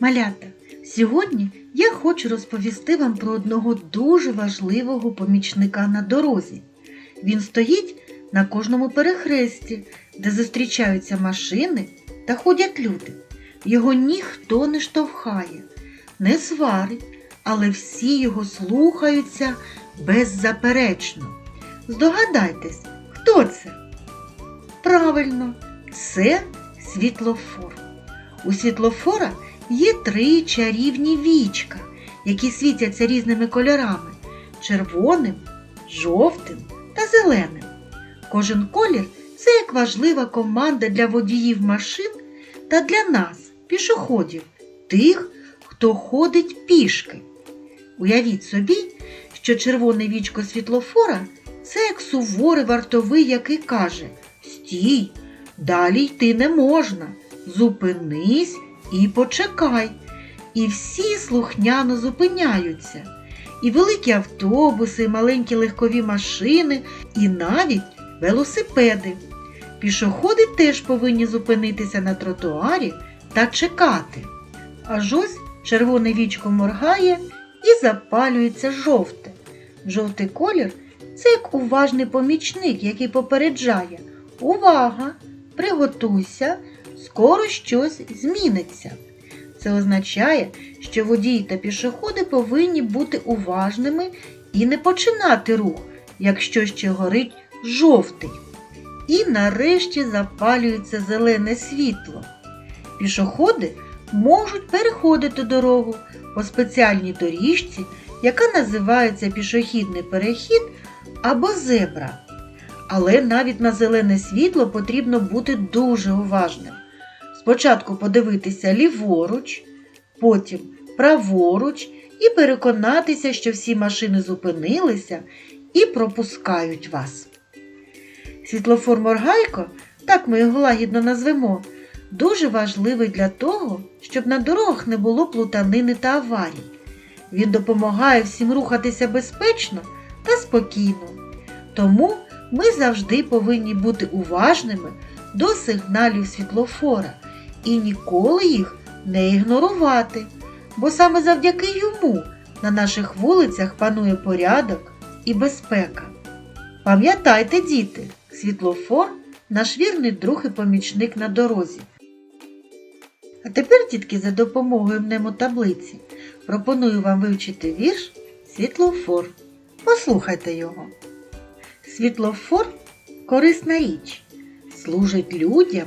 Малята, сьогодні я хочу розповісти вам про одного дуже важливого помічника на дорозі. Він стоїть на кожному перехресті, де зустрічаються машини та ходять люди. Його ніхто не штовхає, не сварить, але всі його слухаються беззаперечно. Здогадайтесь, хто це? Правильно, це світлофор. У світлофора є три чарівні вічка, які світяться різними кольорами червоним, жовтим та зеленим. Кожен колір це як важлива команда для водіїв машин та для нас, пішоходів, тих, хто ходить пішки. Уявіть собі, що червоне вічко світлофора це як суворий вартовий, який каже Стій, далі йти не можна. Зупинись і почекай. І всі слухняно зупиняються. І великі автобуси, і маленькі легкові машини, і навіть велосипеди. Пішоходи теж повинні зупинитися на тротуарі та чекати. Аж ось червоне вічко моргає і запалюється жовте. Жовтий колір це як уважний помічник, який попереджає Увага! Приготуйся, скоро щось зміниться. Це означає, що водії та пішоходи повинні бути уважними і не починати рух, якщо ще горить жовтий. І нарешті запалюється зелене світло. Пішоходи можуть переходити дорогу по спеціальній доріжці, яка називається пішохідний перехід або зебра. Але навіть на зелене світло потрібно бути дуже уважним. Спочатку подивитися ліворуч, потім праворуч і переконатися, що всі машини зупинилися і пропускають вас. Світлофор Моргайко, так ми його лагідно назвемо, дуже важливий для того, щоб на дорогах не було плутанини та аварій. Він допомагає всім рухатися безпечно та спокійно. Тому ми завжди повинні бути уважними до сигналів світлофора і ніколи їх не ігнорувати, бо саме завдяки йому на наших вулицях панує порядок і безпека. Пам'ятайте, діти, світлофор наш вірний друг і помічник на дорозі. А тепер, дітки, за допомогою мнемотаблиці пропоную вам вивчити вірш Світлофор. Послухайте його. Світлофор корисна річ, служить людям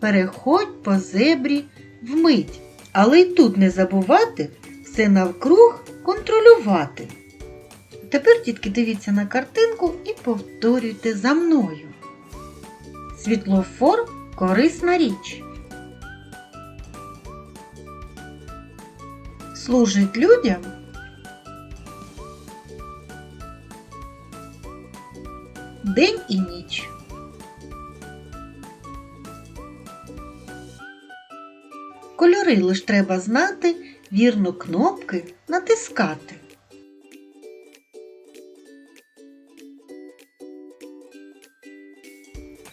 переходь по зебрі вмить. Але й тут не забувати все навкруг контролювати. Тепер, тітки, дивіться на картинку і повторюйте за мною. Світлофор корисна річ. Служить людям день і ніч. Кольори лиш треба знати, вірно кнопки натискати.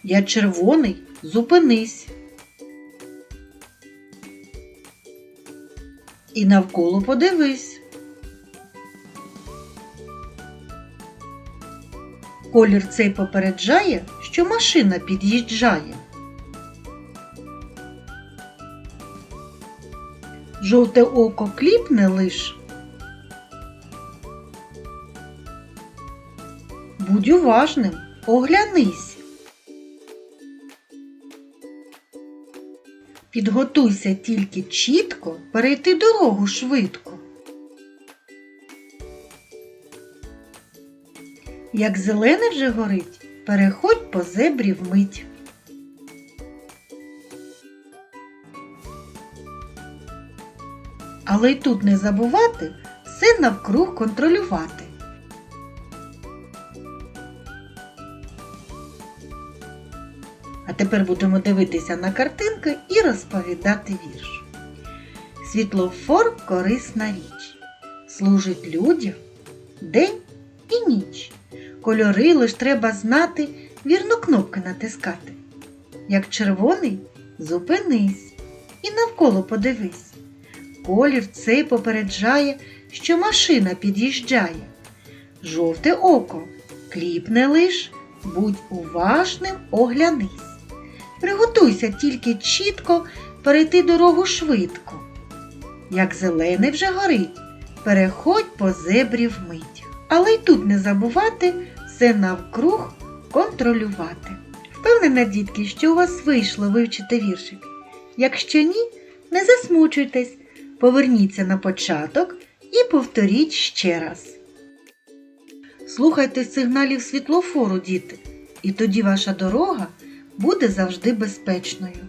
Я червоний, зупинись. І навколо подивись. Колір цей попереджає, що машина під'їжджає. Жовте око кліпне лиш. Будь уважним, оглянись. Підготуйся тільки чітко перейти дорогу швидко. Як зелене вже горить, переходь по зебрі вмить. Але й тут не забувати все навкруг контролювати. А тепер будемо дивитися на картинки і розповідати вірш. Світлофор корисна річ, служить людям день і ніч. Кольори лиш треба знати, вірно кнопки натискати. Як червоний, зупинись і навколо подивись. Колір цей попереджає, що машина під'їжджає. Жовте око, кліпне лиш, будь уважним, оглянись. Приготуйся тільки чітко перейти дорогу швидко. Як зелений вже горить, переходь по зебрі вмить. Але й тут не забувати все навкруг контролювати. Впевнена, дітки, що у вас вийшло вивчити віршик. Якщо ні, не засмучуйтесь, поверніться на початок і повторіть ще раз. Слухайте сигналів світлофору, діти, і тоді ваша дорога буде завжди безпечною.